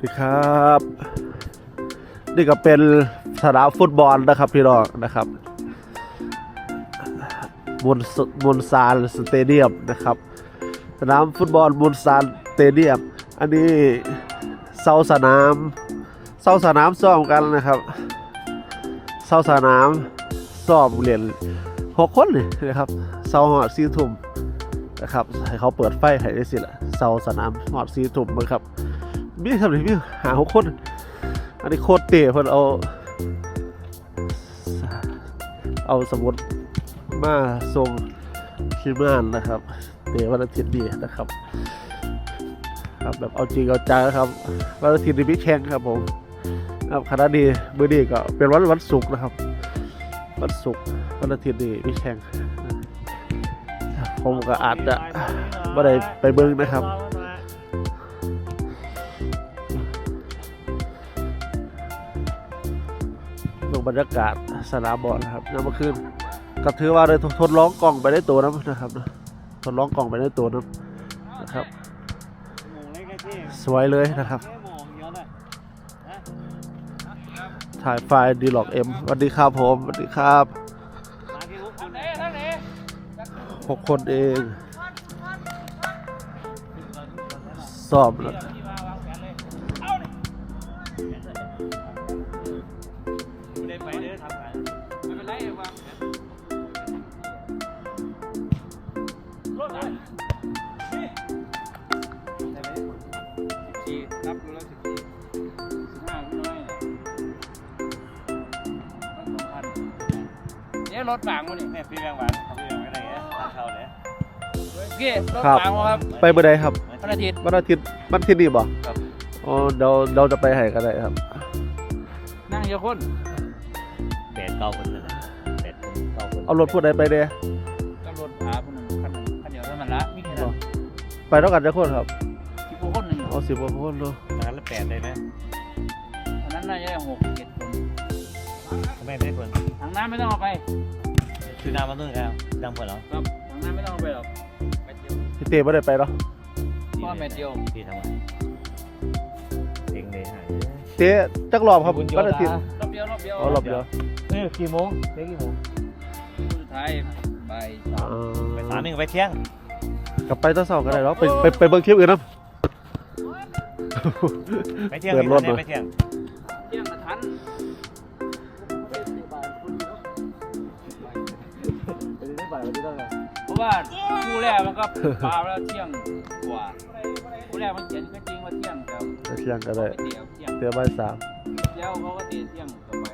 ดีครับ นี่ก็เป็นสนามฟุตบอลนะครับพี่น้องนะครับมุนสมุนซานสเตเดียมนะครับสนามฟุตบอลมุนซานสเตเดียม อันนี้เสาสนามเสาสนามซ้อมกันนะครับเสาสนามซ้อมเรียนหกคนนี่นะครับเสาหอดซีทุ่มนะครับให้เขาเปิดไฟให้ได้สิละเสาสนามหอดซีทุ่มนะครับ มีทำไรมีหาหกคน อันนี้โคตรเตะเพิ่นเอา เอาสมุดมาส่งทีมงานนะครับเตะวันอาทิตย์นี้นะครับครับแบบเอาจริงเอาจังนะครับวันอาทิตย์นี้มีแข่งครับผมครับคณะนี้มือนี้ก็เป็นวันวันศุกร์นะครับ วันศุกร์วันอาทิตย์นี้มีแข่งผมก็อาจจะไม่ได้ไปเบิ่งนะครับ บรรยากาศสนามบอลนะครับน้ำเมื่อคืนก็ถือว่าได้ทดลองกล่องไปได้ตัวน้ำนะครับนะทดลองกล่องไปได้ตัวน้ำนะครับ สวยเลยนะครับ ถ่ายไฟล์ดีล็อกเอ็มสวัสดีครับผมสวัสดีครับหกคนเอง สอบแล้ว รถบางวะนี่เนี่ยพี่แบงหวานเขาพี่แบงไม่ได้ไงทางเขาเลยเกี้รถครับบางวะครับไปเมื่อใดครับวันอาทิตย์วันอาทิตย์วันอาที่นี่บ่ครับอ๋อเดี๋ยวเราจะไปให้ก็ได้ครับ นั่งเยอะคนแปดเก้าคนเลยนะแปดคนเก้าคนเอารถพูดใดไปเด้ก็รถอาคนหนึ่งคันหนึ่งคันเดียวเท่านั้นละมีแค่นั้นไปเท่ากันจะคนครับสิบกว่าคนหนึ่งเอาสิบกว่าคนเนาะงานละแปดได้ไหมอันนั้นน่าจะได้หกเจ็ดคนไม่ได้คนถังน้ำไม่ต้องเอาไป คือน้ำมันต้องแล้วดังเพื่อนเหรอครับถังน้ำไม่ต้องเอาไปหรอกแมตเดียวพี่เต้ไม่ได้ไปเนาะพ่อแมตเดียวพี่ทำไมเองเลยหายเต้จักรอบครับวันอาทิตย์รอบเดียวรอบเดียวเอารอบเดียวเออกี่โมงเด็กกี่โมงสุดท้ายไปอ่าไปสามเองไปเที่ยงกลับไปตั้งสองกันได้เนาะไปไปไปเบิ่งคลิปอื่นนะไปเที่ยงเปิดรถเหรอไปเที่ยง เพราะว่าคู่แรกมันก็ปาแล้วเที่ยงกว่าคู่แรกมันเขียนก็จริงว่าเที่ยงแต่ไปเที่ยงก็ได้ไม่เตี๋ยวเที่ยงเดี๋ยบ่ายสามแล้วเขาก็ตีเที่ยงต่อไป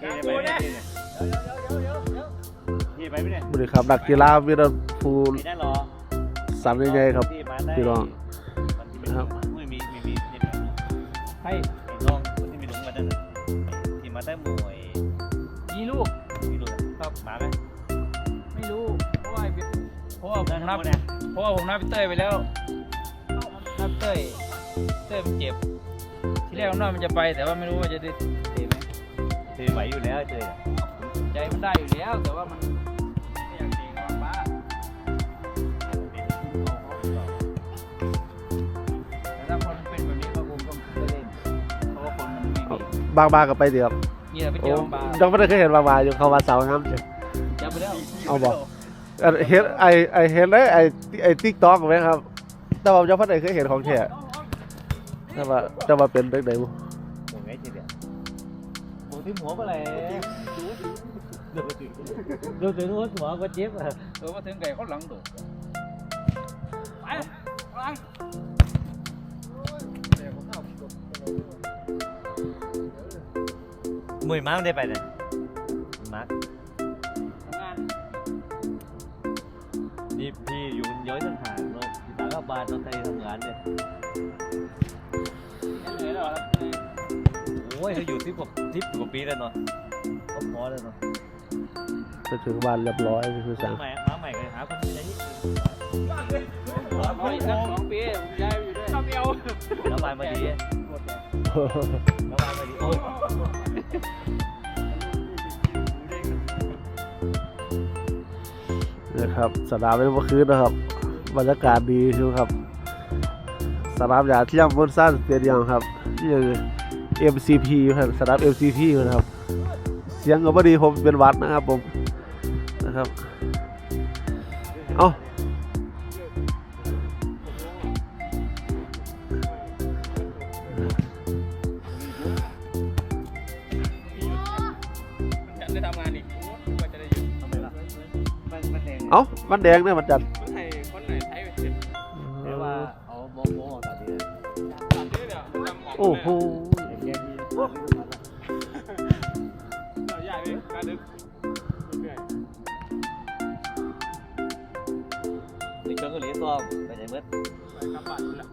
พี่ไปไหมเนี่ยพี่ไปไหมเนี่ยบริครับนักกีฬาวิรภูไม่ได้หรอสามใหญ่ๆครับพี่มาได้พี่น้องครับไม่มีไม่มีนี่แบบให้ไอ้น้องคนที่มีหลุงมาได้ที่มาได้มวยยี่ลูก มีลุงครับมาไหมไม่รู้ เพราะว่าไอ้เว็บเพราะว่าผมได้นันับบเนี่ยเพราะว่าผมนับพี่เต้ยไปแล้ว นับเต้ยเต้ยมันเจ็บ ที่แรกผมว่ามันจะไปแต่ว่าไม่รู้ว่าจะได้เตะไหมเธอไหวอยู่แล้วเธอใจมันได้อยู่แล้ว แต่ว่ามันไม่อยากเตะกับฟ้าแต่ถ้าคนมันเป็นแบบนี้ก็คงต้องเล่นเพราะว่าคนมันไม่มีบางบางๆก็ไปเดี๋ยวนี่แหละไปเจโอ้อบางยังไม่ได้เคยเห็นบางบางๆอยู่เขามาเสาร์งามเฉยจับไปแล้ว เอาบอกอันเห็นไอไอเห็นเลยไอไอติ๊กต็อกไหมครับ แต่ว่ายังไม่ได้เคยเห็นของแท้แต่ว่าจะมาเป็นเด็กไหนบุหมูไงทีเดียวหมูที่หัวก็เลยดูถึงหัวหัวก็เจ็บอะเออมาถึงไก่เขาหลังโดดไปหลังมวยม้าได้ไปเลยมา นี่พี่อยู่ย้อยต่างหากเนาะพี่ตาก็บานต้องไปทำงานเนี่ยเหนื่อยแล้วครับโอ้ยเขาอยู่ที่กว่าที่กว่าปีแล้วเนาะก็พอแล้วเนาะจะถึงบ้านเรียบร้อยนี่คือสั่งใหม่มาใหม่ก็หาคนที่ไหนนี่พออีกสักสองปีผมย้ายไปอยู่ด้วยชอบเอวระบายมาดีระบายมาดีโอ้ย นะครับ สนามเป็นเมื่อคืนนะครับ บรรยากาศดีคือครับ สนามหญ้าเที่ยมบนซ่านสเตเดียมครับที่ MCP ครับสนาม MCP นะครับ เสียงก็บ่ดีผมเป็นวัดนะครับผมนะครับ เอาได้ทำงานอีก เอ้ามันแดงเนี่ยมันจัดคนไหนคนไหนไทยไปเสร็จเรียกว่าเอาโมโมออกตัดดีเลยตัดนี้เดี๋ยวทำของโอ้โหแกงที่ใหญ่เลยการดึกเรื่อยในเครื่องกะหรี่ซ้อมไปไหนเมื่อไปกลับบ้านนี่แหละ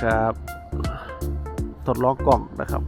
ครับ ทดลองกล่องนะครับ